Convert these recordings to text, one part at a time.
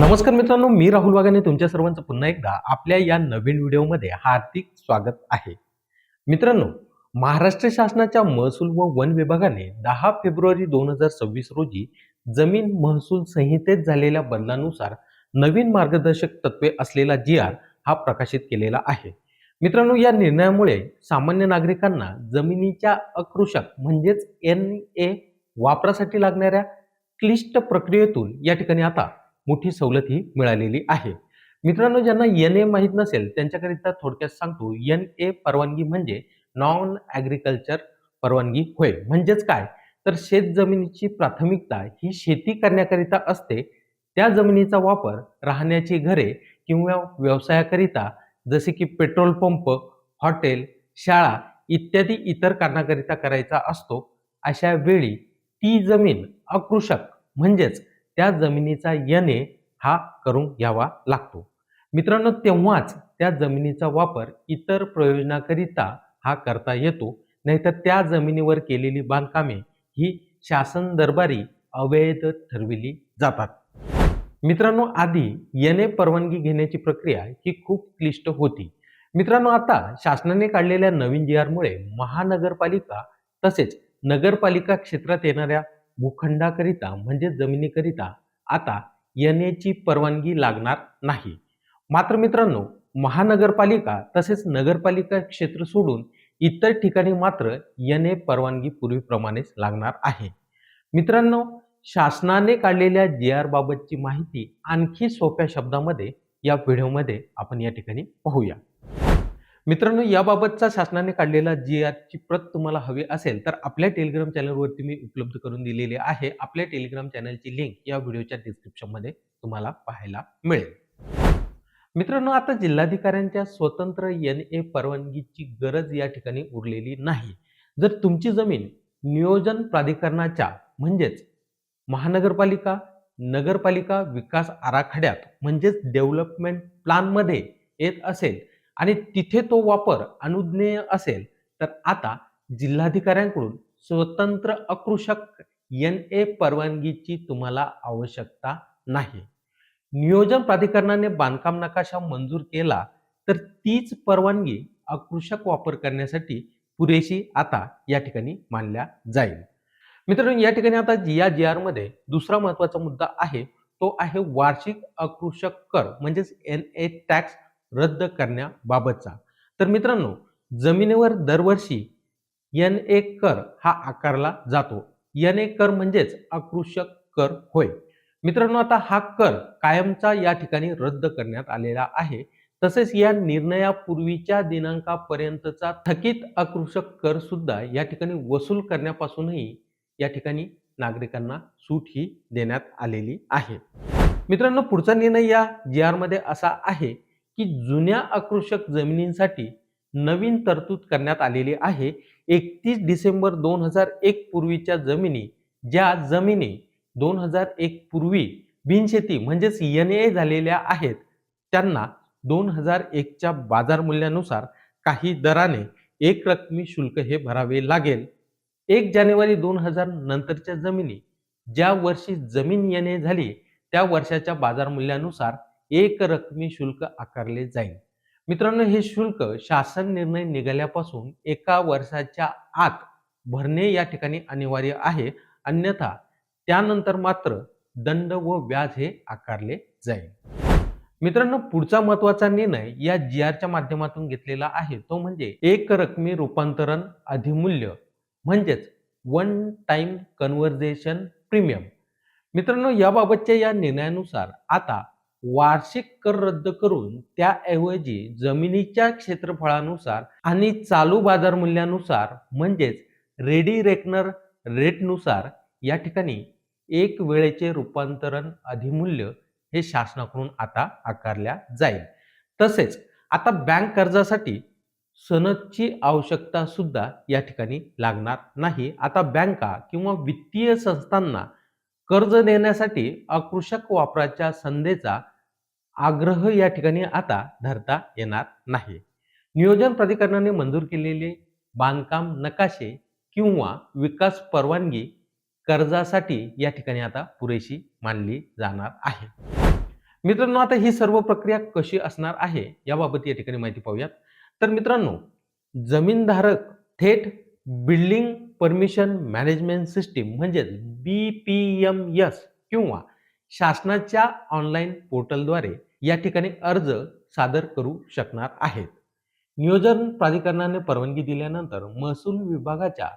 नमस्कार मित्रांनो मी राहुल वाघाने तुमच्या सर्वांचं पुन्हा एकदा आपल्या या नवीन व्हिडिओमध्ये हार्दिक स्वागत आहे. मित्रांनो महाराष्ट्र शासनाच्या महसूल व वन विभागाने दहा फेब्रुवारी दोन हजार सव्वीस रोजी जमीन महसूल संहितेत झालेल्या बदलानुसार नवीन मार्गदर्शक तत्वे असलेला जी आर हा प्रकाशित केलेला आहे. मित्रांनो या निर्णयामुळे सामान्य नागरिकांना जमिनीच्या अकृषक म्हणजेच एन ए वापरासाठी लागणाऱ्या क्लिष्ट प्रक्रियेतून या ठिकाणी आता मोठी सवलत ही मिळालेली आहे. मित्रांनो ज्यांना एन ए माहीत नसेल त्यांच्याकरिता थोडक्यात सांगतो एन ए परवानगी म्हणजे नॉन ॲग्रिकल्चर परवानगी होय. म्हणजेच काय? तर शेत जमिनीची प्राथमिकता ही शेती करण्याकरिता असते. त्या जमिनीचा वापर राहण्याची घरे किंवा व्यवसायाकरिता जसे की पेट्रोल पंप हॉटेल शाळा इत्यादी इतर कारणाकरिता करायचा असतो अशा वेळी ती जमीन अकृषक म्हणजेच त्या जमिनीचा यने हा करून घ्यावा लागतो. मित्रांनो तेव्हाच त्या जमिनीचा वापर इतर प्रयोजनाकरिता हा करता येतो. नाहीतर त्या जमिनीवर केलेली बांधकामे ही शासन दरबारी अवैध ठरविली जातात. मित्रांनो आधी येणे परवानगी घेण्याची प्रक्रिया ही खूप क्लिष्ट होती. मित्रांनो आता शासनाने काढलेल्या नवीन जी आरमुळे महानगरपालिका तसेच नगरपालिका क्षेत्रात येणाऱ्या भूखंडाकरिता म्हणजे जमिनीकरिता आता येण्याची परवानगी लागणार नाही. मात्र मित्रांनो महानगरपालिका तसेच नगरपालिका क्षेत्र सोडून इतर ठिकाणी मात्र येणे परवानगी पूर्वीप्रमाणेच लागणार आहे. मित्रांनो शासनाने काढलेल्या जी आर बाबतची माहिती आणखी सोप्या शब्दामध्ये या व्हिडिओमध्ये आपण या ठिकाणी पाहूया. मित्रांनो याबाबतचा शासनाने काढलेला जी आरची प्रत तुम्हाला हवी असेल तर आपल्या टेलिग्राम चॅनलवरती मी उपलब्ध करून दिलेली आहे. आपल्या टेलिग्राम चॅनलची लिंक या व्हिडिओच्या डिस्क्रिप्शनमध्ये तुम्हाला पाहायला मिळेल. मित्रांनो आता जिल्हाधिकाऱ्यांच्या स्वतंत्र एन ए परवानगीची गरज या ठिकाणी उरलेली नाही. जर तुमची जमीन नियोजन प्राधिकरणाच्या म्हणजेच महानगरपालिका नगरपालिका विकास आराखड्यात म्हणजेच डेव्हलपमेंट प्लॅनमध्ये येत असेल आणि तिथे तो वापर अनुज्ञेय असेल तर आता जिल्हाधिकाऱ्यांकडून स्वतंत्र अकृषक एन ए परवानगीची तुम्हाला आवश्यकता नाही. नियोजन प्राधिकरणाने बांधकाम नकाशा मंजूर केला तर तीच परवानगी अकृषक वापर करण्यासाठी पुरेशी आता या ठिकाणी मानल्या जाईल. मित्रांनो या ठिकाणी आता या जी आरमध्ये दुसरा महत्त्वाचा मुद्दा आहे तो आहे वार्षिक अकृषक कर म्हणजेच एन ए टॅक्स रद्द करण्याबाबतचा. तर मित्रांनो जमिनीवर दरवर्षी एन ए कर हा आकारला जातो. एन ए कर म्हणजेच आकृषक कर होय. मित्रांनो आता हा कर कायमचा या ठिकाणी रद्द करण्यात आलेला आहे. तसेच या निर्णयापूर्वीच्या दिनांकापर्यंतचा थकीत आकृषक कर सुद्धा या ठिकाणी वसूल करण्यापासूनही या ठिकाणी नागरिकांना सूट ही देण्यात आलेली आहे. मित्रांनो पुढचा निर्णय या जी आरमध्ये असा आहे की जुन्या आकृषक जमिनींसाठी नवीन तरतूद करण्यात आलेली आहे. एकतीस डिसेंबर दोन हजार एक पूर्वीच्या जमिनी ज्या जमिनी दोन हजार एक पूर्वी बिनशेती म्हणजेच एन ए झालेल्या आहेत त्यांना दोन हजार एकच्या बाजार मूल्यानुसार काही दराने एक रकमी शुल्क हे भरावे लागेल. एक जानेवारी दोन हजार नंतरच्या जमिनी ज्या वर्षी जमीन येणे झाली त्या वर्षाच्या बाजार मूल्यानुसार एक रकमी शुल्क आकारले जाईल. मित्रांनो हे शुल्क शासन निर्णय निघाल्यापासून एका वर्षाच्या आत भरणे या ठिकाणी अनिवार्य आहे. अन्यथा त्यानंतर मात्र दंड व व्याज हे आकारले जाईल. मित्रांनो पुढचा महत्त्वाचा निर्णय या जी आरच्या माध्यमातून घेतलेला आहे. तो म्हणजे एक रकमी रूपांतरण अधिमूल्य म्हणजेच वन टाइम कन्व्हर्जेशन प्रीमियम मित्रांनो याबाबतच्या या निर्णयानुसार आता वार्षिक कर रद्द करून त्याऐवजी जमिनीच्या क्षेत्रफळानुसार आणि चालू बाजार मूल्यानुसार म्हणजेच रेडी रेकनर रेटनुसार या ठिकाणी एक वेळेचे रूपांतरण अधिमूल्य हे शासनाकडून आता आकारल्या जाईल. तसेच आता बँक कर्जासाठी सनदची आवश्यकता सुद्धा या ठिकाणी लागणार नाही. आता बँका किंवा वित्तीय संस्थांना कर्ज देण्यासाठी आकृषक वापराच्या संधेचा आग्रह या ठिकाणी आता धरता येणार नाही. नियोजन प्राधिकरणाने मंजूर केलेले बांधकाम नकाशे किंवा विकास परवानगी कर्जासाठी या ठिकाणी आता पुरेशी मानली जाणार आहे. मित्रांनो आता ही सर्व प्रक्रिया कशी असणार आहे याबाबत या ठिकाणी माहिती पाहूयात. तर मित्रांनो जमीनधारक थेट बिल्डिंग परमिशन मॅनेजमेंट सिस्टीम म्हणजेच बी पी एम एस किंवा शासनाच्या ऑनलाईन पोर्टलद्वारे या ठिकाणी अर्ज सादर करू शकणार आहेत. नियोजन प्राधिकरणाने परवानगी दिल्यानंतर महसूल विभागाच्या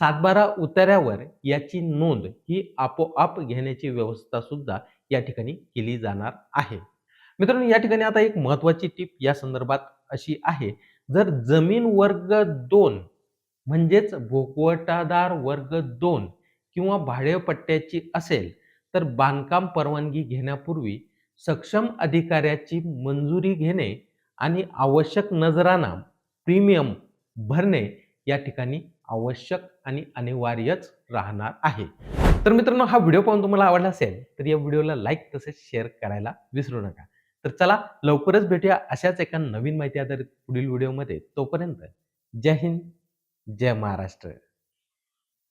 सातबारा उतार्यावर याची नोंद ही आपोआप घेण्याची व्यवस्था सुद्धा या ठिकाणी केली जाणार आहे. मित्रांनो या ठिकाणी आता एक महत्वाची टीप या संदर्भात अशी आहे. जर जमीन वर्ग दोन म्हणजेच भोगवटादार वर्ग दोन किंवा भाडेपट्ट्याची असेल तर बांधकाम परवानगी घेण्यापूर्वी सक्षम अधिकाऱ्याची मंजुरी घेणे आणि आवश्यक नजराना प्रीमियम भरणे या ठिकाणी आवश्यक आणि अनिवार्यच राहणार आहे. तर मित्रांनो हा व्हिडिओ पाहून तुम्हाला आवडला असेल तर या व्हिडिओला लाईक तसेच शेअर करायला विसरू नका. तर चला लवकरच भेटूया अशाच एका नवीन माहिती आधारित पुढील व्हिडिओमध्ये. तोपर्यंत जय हिंद जय महाराष्ट्र.